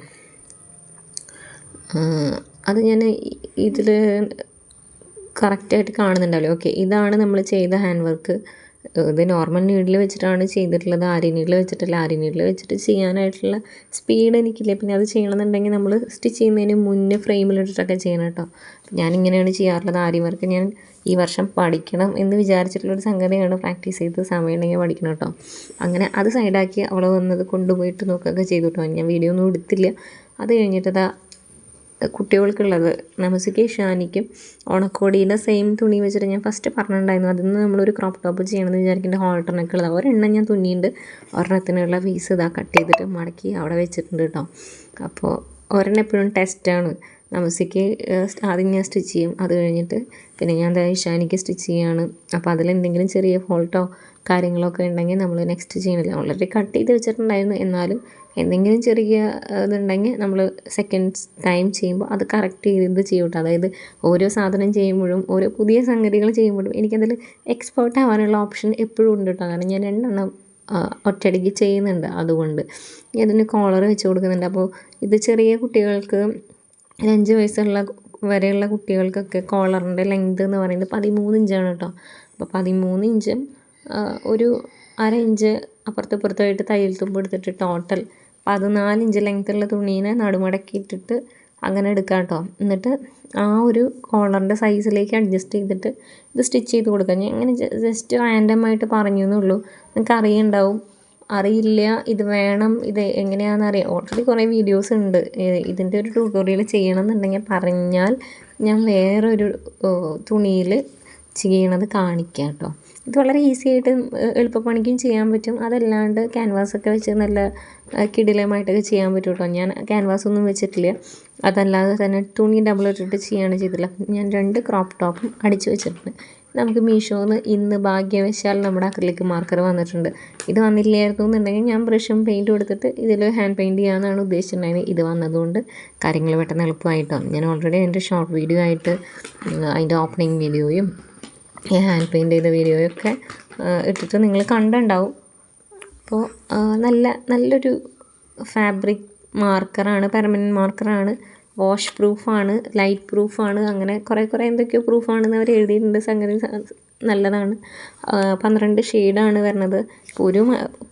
അത് ഞാൻ ഇതിൽ കറക്റ്റായിട്ട് കാണുന്നുണ്ടല്ലോ. ഓക്കെ ഇതാണ് നമ്മൾ ചെയ്ത ഹാൻഡ് വർക്ക്. ഇത് നോർമൽ നീഡിൽ വെച്ചിട്ടാണ് ചെയ്തിട്ടുള്ളത്. ആരി നീഡിൽ വെച്ചിട്ടില്ല. ആരി നീഡിൽ വെച്ചിട്ട് ചെയ്യാനായിട്ടുള്ള സ്പീഡ് എനിക്കില്ല. പിന്നെ അത് ചെയ്യണമെന്നുണ്ടെങ്കിൽ നമ്മൾ സ്റ്റിച്ച് ചെയ്യുന്നതിന് മുന്നേ ഫ്രെയിമിലിട്ടിട്ടൊക്കെ ചെയ്യണം കേട്ടോ. ഞാനിങ്ങനെയാണ് ചെയ്യാറുള്ളത്. ആരി വർക്ക് ഞാൻ ഈ വർഷം പഠിക്കണം എന്ന് വിചാരിച്ചിട്ടുള്ളൊരു സംഗതിയാണ് പ്രാക്ടീസ് ചെയ്ത് സമയമുണ്ടെങ്കിൽ പഠിക്കണം കേട്ടോ. അങ്ങനെ അത് സൈഡാക്കി അവളെ വന്നത് കൊണ്ടുപോയിട്ട് നോക്കുകയൊക്കെ ചെയ്തു കേട്ടോ. ഞാൻ വീഡിയോ ഒന്നും എടുത്തില്ല. അത് കഴിഞ്ഞിട്ട് കുട്ടികൾക്കുള്ളത്. നമസിക്ക് ഷാനിക്കും ഓണക്കോടിയുടെ സെയിം തുണി വെച്ചിട്ട് ഞാൻ ഫസ്റ്റ് പറഞ്ഞിട്ടുണ്ടായിരുന്നു. അതിൽ നിന്ന് നമ്മളൊരു ക്രോപ്പ് ടോപ്പ് ചെയ്യണമെന്ന് വിചാരിക്കേണ്ട ഹോൾട്ടറിനൊക്കെ ഉള്ളത് ഒരെണ്ണം ഞാൻ തുന്നിയുണ്ട്. ഒരെണ്ണത്തിനുള്ള പീസ് ഇതാ കട്ട് ചെയ്തിട്ട് മടക്കി അവിടെ വെച്ചിട്ടുണ്ട് കേട്ടോ അപ്പോൾ ഒരെണ്ണം എപ്പോഴും ടെസ്റ്റാണ് നമസിക്ക് ആദ്യം ഞാൻ സ്റ്റിച്ച് ചെയ്യും. അത് കഴിഞ്ഞിട്ട് പിന്നെ ഞാൻ ഷാനിക്ക് സ്റ്റിച്ച് ചെയ്യാണ്. അപ്പോൾ അതിലെന്തെങ്കിലും ചെറിയ ഫോൾട്ടോ കാര്യങ്ങളൊക്കെ ഉണ്ടെങ്കിൽ നമ്മൾ നെക്സ്റ്റ് ചെയ്യണില്ല ഓൾറെഡി കട്ട് ചെയ്ത് വെച്ചിട്ടുണ്ടായിരുന്നു. എന്നാലും എന്തെങ്കിലും ചെറിയ ഇതുണ്ടെങ്കിൽ നമ്മൾ സെക്കൻഡ് ടൈം ചെയ്യുമ്പോൾ അത് കറക്റ്റ് ചെയ്ത് ചെയ്യൂട്ടോ അതായത് ഓരോ സാധനം ചെയ്യുമ്പോഴും ഓരോ പുതിയ സംഗതികൾ ചെയ്യുമ്പോഴും എനിക്കതിൽ എക്സ്പേർട്ട് ആവാനുള്ള ഓപ്ഷൻ എപ്പോഴും ഉണ്ട് കേട്ടോ കാരണം ഞാൻ രണ്ടെണ്ണം ഒറ്റയടിക്ക് ചെയ്യുന്നുണ്ട്. അതുകൊണ്ട് അതിന് കോളർ വെച്ച് കൊടുക്കുന്നുണ്ട്. അപ്പോൾ ഇത് ചെറിയ കുട്ടികൾക്ക് അഞ്ച് വയസ്സുള്ള വരെയുള്ള കുട്ടികൾക്കൊക്കെ കോളറിന്റെ ലെങ്ത് എന്ന് പറയുന്നത് പതിമൂന്ന് ഇഞ്ചാണ് കേട്ടോ അപ്പോൾ പതിമൂന്ന് ഇഞ്ചും ഒരു അര ഇഞ്ച് അപ്പുറത്തും ഇപ്പുറത്തുമായിട്ട് തയ്യൽ തുമ്പ് എടുത്തിട്ട് ടോട്ടൽ പതിനാല് ഇഞ്ച് ലെങ്ത്തുള്ള തുണീനെ നടുമടക്കി ഇട്ടിട്ട് അങ്ങനെ എടുക്കാം കേട്ടോ എന്നിട്ട് ആ ഒരു കോളറിന്റെ സൈസിലേക്ക് അഡ്ജസ്റ്റ് ചെയ്തിട്ട് ഇത് സ്റ്റിച്ച് ചെയ്ത് കൊടുക്കാം. ഞാൻ അങ്ങനെ ജസ്റ്റ് റാൻഡമായിട്ട് പറഞ്ഞു എന്നുള്ളൂ നിങ്ങൾക്ക് അറിയുണ്ടാവും. അറിയില്ല ഇത് വേണം ഇത് എങ്ങനെയാണെന്ന് അറിയാം. ഓൾറെഡി കുറേ വീഡിയോസ് ഉണ്ട്. ഇതിന്റെ ഒരു ട്യൂട്ടോറിയൽ ചെയ്യണം എന്നുണ്ടെങ്കിൽ പറഞ്ഞാൽ ഞാൻ വേറൊരു തുണിയിൽ ചെയ്യണത് കാണിക്കാം കേട്ടോ ഇത് വളരെ ഈസി ആയിട്ട് എളുപ്പപ്പണിക്കും ചെയ്യാൻ പറ്റും. അതല്ലാണ്ട് ക്യാൻവാസൊക്കെ വെച്ച് നല്ല കിടിലമായിട്ടൊക്കെ ചെയ്യാൻ പറ്റും കേട്ടോ ഞാൻ ക്യാൻവാസ് ഒന്നും വെച്ചിട്ടില്ല. അതല്ലാതെ തന്നെ തുണി ഡബിൾ ഇട്ടിട്ട് ചെയ്യാണ് ചെയ്തില്ല ഞാൻ രണ്ട് ക്രോപ്പ് ടോപ്പും അടിച്ചു വെച്ചിട്ടുണ്ട്. നമുക്ക് മീഷോന്ന് ഇന്ന് ഭാഗ്യവശാൽ നമ്മുടെ അക്രിലിക് മാർക്കർ വന്നിട്ടുണ്ട്. ഇത് വന്നില്ലായിരുന്നു എന്നുണ്ടെങ്കിൽ ഞാൻ ബ്രഷും പെയിന്റും എടുത്തിട്ട് ഇതിൽ ഹാൻഡ് പെയിന്റ് ചെയ്യാമെന്നാണ് ഉദ്ദേശിച്ചിട്ടുണ്ടായിരുന്നത് ഇത് വന്നതുകൊണ്ട് കാര്യങ്ങൾ പെട്ടെന്ന് എളുപ്പമായിട്ടോ. ഞാൻ ഓൾറെഡി എന്റെ ഷോർട്ട് വീഡിയോ ആയിട്ട് അതിന്റെ ഓപ്പണിംഗ് വീഡിയോയും ഈ ഹാൻഡ് പെയിന്റ് ചെയ്ത വീഡിയോയൊക്കെ ഇട്ടിട്ട് നിങ്ങൾ കണ്ടുണ്ടാവും അപ്പോൾ നല്ല നല്ലൊരു ഫാബ്രിക് മാർക്കറാണ് പെർമനന്റ് മാർക്കറാണ് വാഷ് പ്രൂഫാണ് ലൈറ്റ് പ്രൂഫാണ് അങ്ങനെ കുറേ കുറേ എന്തൊക്കെയോ പ്രൂഫാണെന്ന് അവർ എഴുതിയിട്ടുണ്ട്. സംഗതി നല്ലതാണ്. പന്ത്രണ്ട് ഷെയ്ഡാണ് വരുന്നത്. ഒരു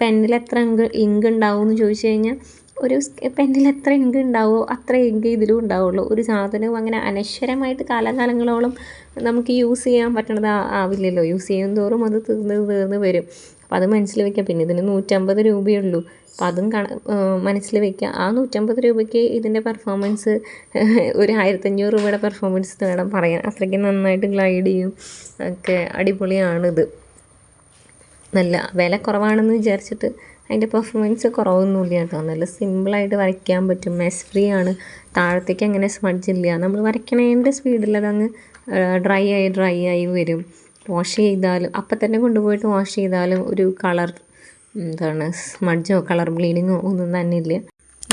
പെന്നിൽ എത്ര ഇങ്ക് ഇങ്ക് ഉണ്ടാവും എന്ന് ചോദിച്ചു കഴിഞ്ഞാൽ ഒരു പെന്നിൽ എത്ര ഇങ്ക് ഉണ്ടാവുമോ അത്ര ഇങ്ക് ഇതിലും ഉണ്ടാവുള്ളൂ ഒരു സാധനവും അങ്ങനെ അനശ്വരമായിട്ട് കാലാകാലങ്ങളോളം നമുക്ക് യൂസ് ചെയ്യാൻ പറ്റണത് ആവില്ലല്ലോ. യൂസ് ചെയ്യും തോറും അത് തീർന്ന് തീർന്ന് വരും. അപ്പോൾ അത് മനസ്സിൽ വെക്കുക പിന്നെ ഇതിന് നൂറ്റമ്പത് രൂപയേ ഉള്ളൂ അതും കണ മനസ്സിൽ വെക്കുക ആ നൂറ്റമ്പത് രൂപയ്ക്ക് ഇതിന്റെ പെർഫോമൻസ് ഒരു ആയിരത്തഞ്ഞൂറ് രൂപയുടെ പെർഫോമൻസ് വേണം പറയാൻ. അത്രയ്ക്ക് നന്നായിട്ട് ഗ്ലൈഡ് ചെയ്യും. ഒക്കെ അടിപൊളിയാണിത്. നല്ല വില കുറവാണെന്ന് വിചാരിച്ചിട്ട് അതിന്റെ പെർഫോമൻസ് കുറവൊന്നുമില്ല കേട്ടോ. നല്ല സിമ്പിളായിട്ട് വരയ്ക്കാൻ പറ്റും. മെസ് ഫ്രീ ആണ്. താഴത്തേക്ക് അങ്ങനെ സ്മഡ്ജ് ഇല്ല. നമ്മൾ വരയ്ക്കണേന്റെ സ്പീഡിൽ അതങ്ങ് ഡ്രൈ ആയി ഡ്രൈ ആയി വരും. വാഷ് ചെയ്താലും അപ്പം തന്നെ കൊണ്ടുപോയിട്ട് വാഷ് ചെയ്താലും ഒരു കളർ എന്താണ് സ്മഡ്ജോ കളർ ബ്ലീഡിങ്ങോ ഒന്നും തന്നെ ഇല്ല.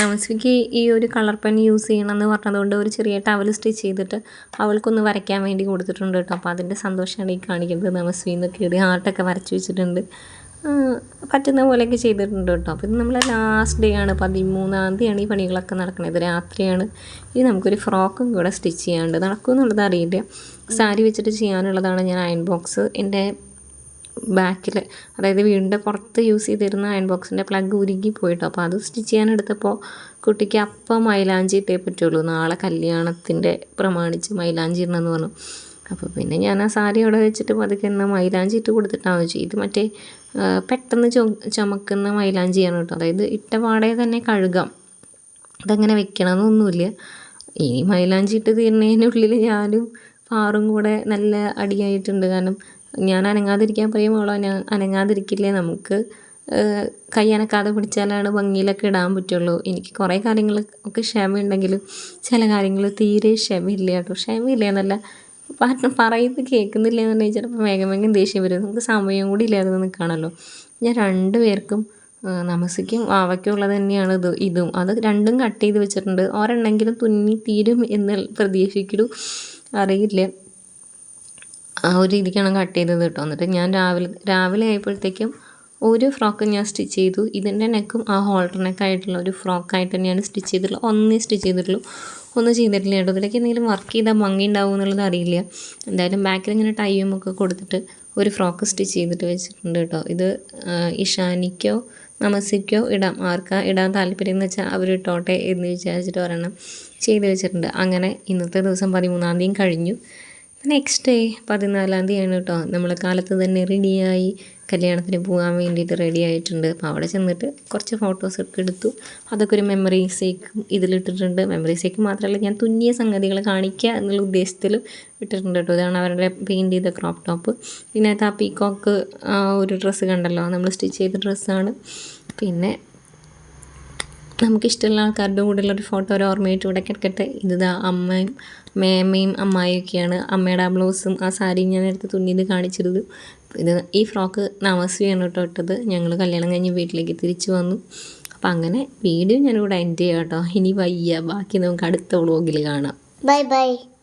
നമസ്വിക്ക് ഈ ഒരു കളർ പെൻ യൂസ് ചെയ്യണമെന്ന് പറഞ്ഞതുകൊണ്ട് ഒരു ചെറിയ ടവൽ സ്റ്റിച്ച് ചെയ്തിട്ട് അവൾക്കൊന്ന് വരയ്ക്കാൻ വേണ്ടി കൊടുത്തിട്ടുണ്ട് കേട്ടോ. അപ്പോൾ അതിന്റെ സന്തോഷമാണ് ഈ കാണിക്കുന്നത്. നമസ്വി എന്നൊക്കെ ഒരു ഹാർട്ടൊക്കെ വരച്ച് വെച്ചിട്ടുണ്ട്. പറ്റുന്ന പോലെയൊക്കെ ചെയ്തിട്ടുണ്ട് കേട്ടോ. അപ്പോൾ ഇത് നമ്മളെ ലാസ്റ്റ് ഡേ ആണ്. പതിമൂന്നാം തീയതിയാണ് ഈ പണികളൊക്കെ നടക്കുന്നത്. ഇത് രാത്രിയാണ്. ഇനി നമുക്കൊരു ഫ്രോക്കും കൂടെ സ്റ്റിച്ച് ചെയ്യാനുണ്ട്. നടക്കുമെന്നുള്ളത് അറിയില്ല. സാരി വെച്ചിട്ട് ചെയ്യാനുള്ളതാണ് ഞാൻ അയൺ ബോക്സ് എന്റെ ബാക്കിൽ അതായത് വീടിന്റെ പുറത്ത് യൂസ് ചെയ്തിരുന്ന അയൺ ബോക്സിന്റെ പ്ലഗ് ഉരുകി പോയിട്ടോ. അപ്പോൾ അത് സ്റ്റിച്ച് ചെയ്യാൻ എടുത്തപ്പോൾ കുട്ടിക്ക് അപ്പം മൈലാഞ്ചി ഇട്ടേ പറ്റുള്ളൂ. നാളെ കല്യാണത്തിന്റെ പ്രമാണിച്ച് മൈലാഞ്ചി ഇടണമെന്ന് പറഞ്ഞു. അപ്പോൾ പിന്നെ ഞാൻ ആ സാരി അവിടെ വെച്ചിട്ട് പതുക്കെ എന്നാൽ മൈലാഞ്ചി ഇട്ട് കൊടുത്തിട്ടാണ് ചെയ്ത് ഇത് മറ്റേ പെട്ടെന്ന് ചു ചുമക്കുന്ന മൈലാഞ്ചിയാണ് കേട്ടോ. അതായത് ഇട്ട പാടെ തന്നെ കഴുകാം. അതങ്ങനെ വെക്കണമെന്നൊന്നുമില്ല ഇനി മൈലാഞ്ചി ഇട്ട് തീരുന്നതിനുള്ളിൽ ഞാനും പാറും കൂടെ നല്ല അടിയായിട്ടുണ്ട്. കാരണം ഞാൻ അനങ്ങാതിരിക്കാൻ പറയുമ്പോൾ ഞാൻ അനങ്ങാതിരിക്കില്ലേ? നമുക്ക് കൈ അനക്കാതെ പിടിച്ചാലാണ് ഭംഗിയിലൊക്കെ ഇടാൻ പറ്റുള്ളൂ. എനിക്ക് കുറേ കാര്യങ്ങൾ ഒക്കെ ക്ഷമയുണ്ടെങ്കിലും ചില കാര്യങ്ങൾ തീരെ ക്ഷമയില്ല കേട്ടോ. ക്ഷമയില്ല എന്നല്ല പറയുന്നത് കേൾക്കുന്നില്ല എന്നുണ്ടെങ്കിൽ ചിലപ്പോൾ വേഗം വേഗം ദേഷ്യം വരും. നമുക്ക് സമയം കൂടി ഇല്ലാതെ നിൽക്കുകയാണല്ലോ ഞാൻ രണ്ട് പേർക്കും ആ, നമസിക്കും വാവയ്ക്കും തന്നെയാണ് ഇത് ഇതും. അത് രണ്ടും കട്ട് ചെയ്ത് വെച്ചിട്ടുണ്ട്. ഒരെണ്ണെങ്കിലും തുന്നി തീരും എന്ന് പ്രതീക്ഷിക്കലും അറിയില്ല. ആ ഒരു രീതിക്കാണ് കട്ട് ചെയ്തത് കേട്ടോ. എന്നിട്ട് ഞാൻ രാവിലെ രാവിലെ ആയപ്പോഴത്തേക്കും ഒരു ഫ്രോക്ക് ഞാൻ സ്റ്റിച്ച് ചെയ്തു. ഇതിന്റെ നെക്കും ആ ഹോൾഡർ നെക്കായിട്ടുള്ള ഒരു ഫ്രോക്കായിട്ട് തന്നെയാണ് സ്റ്റിച്ച് ചെയ്തിട്ടുള്ളത്. ഒന്നേ സ്റ്റിച്ച് ചെയ്തിട്ടുള്ളൂ. ഒന്നും ചെയ്തിട്ടില്ല കേട്ടോ. ഇതിലേക്ക് എന്തെങ്കിലും വർക്ക് ചെയ്താൽ ഭംഗി ഉണ്ടാവും എന്നുള്ളത് അറിയില്ല. എന്തായാലും ബാക്കിൽ ഇങ്ങനെ ടൈയും ഒക്കെ കൊടുത്തിട്ട് ഒരു ഫ്രോക്ക് സ്റ്റിച്ച് ചെയ്തിട്ട് വെച്ചിട്ടുണ്ട് കേട്ടോ. ഇത് ഇഷാനിക്കോ നമസിക്കോ ഇടാം. ആർക്കാ ഇടാൻ താല്പര്യം എന്ന് വെച്ചാൽ അവർ ഇട്ടോട്ടെ എന്ന് വിചാരിച്ചിട്ട് ഒരെണ്ണം ചെയ്ത് വെച്ചിട്ടുണ്ട്. അങ്ങനെ ഇന്നത്തെ ദിവസം പതിമൂന്നാം തീയതി കഴിഞ്ഞു. നെക്സ്റ്റ് ഡേ പതിനാലാം തീയതിയാണ് കേട്ടോ നമ്മളെ കാലത്ത് തന്നെ റെഡിയായി കല്യാണത്തിന് പോകാൻ വേണ്ടിയിട്ട് റെഡി ആയിട്ടുണ്ട്. അപ്പോൾ അവിടെ ചെന്നിട്ട് കുറച്ച് ഫോട്ടോസ് ഒക്കെ എടുത്തു. അതൊക്കെ ഒരു മെമ്മറീസേക്കും ഇതിലിട്ടിട്ടുണ്ട്. മെമ്മറീസേക്ക് മാത്രമല്ല ഞാൻ തുന്നിയ സംഗതികൾ കാണിക്കുക എന്നുള്ള ഉദ്ദേശത്തിൽ ഇട്ടിട്ടുണ്ട് കേട്ടോ ഇതാണ് അവരുടെ പെയിന്റ് ചെയ്ത ക്രോപ്പ് ടോപ്പ് ഇതിനകത്ത് ആ പീക്കോക്ക് ഒരു ഡ്രസ്സ് കണ്ടല്ലോ. നമ്മൾ സ്റ്റിച്ച് ചെയ്ത ഡ്രസ്സാണ് പിന്നെ നമുക്കിഷ്ടമുള്ള ആൾക്കാരുടെ കൂടെയുള്ളൊരു ഫോട്ടോ ഒരു ഓർമ്മയായിട്ട് ഇവിടെ കിടക്കട്ടെ. ഇതാ അമ്മയും മേമയും അമ്മായും ഒക്കെയാണ് അമ്മയുടെ ആ ബ്ലൗസും ആ സാരിയും ഞാൻ എടുത്ത് തുന്നിയത് കാണിച്ചിരുന്നു. ഇത് ഈ ഫ്രോക്ക് നമസ്വിയാണ് കേട്ടോ ഇട്ടത്. ഞങ്ങൾ കല്യാണം കഴിഞ്ഞ് വീട്ടിലേക്ക് തിരിച്ചു വന്നു. അപ്പം അങ്ങനെ വീഡിയോ ഞാനിവിടെ എൻഡ് ചെയ്യാം കേട്ടോ. ഇനി വയ്യ. ബാക്കി നമുക്ക് അടുത്ത വ്ളോഗിൽ കാണാം. Bye bye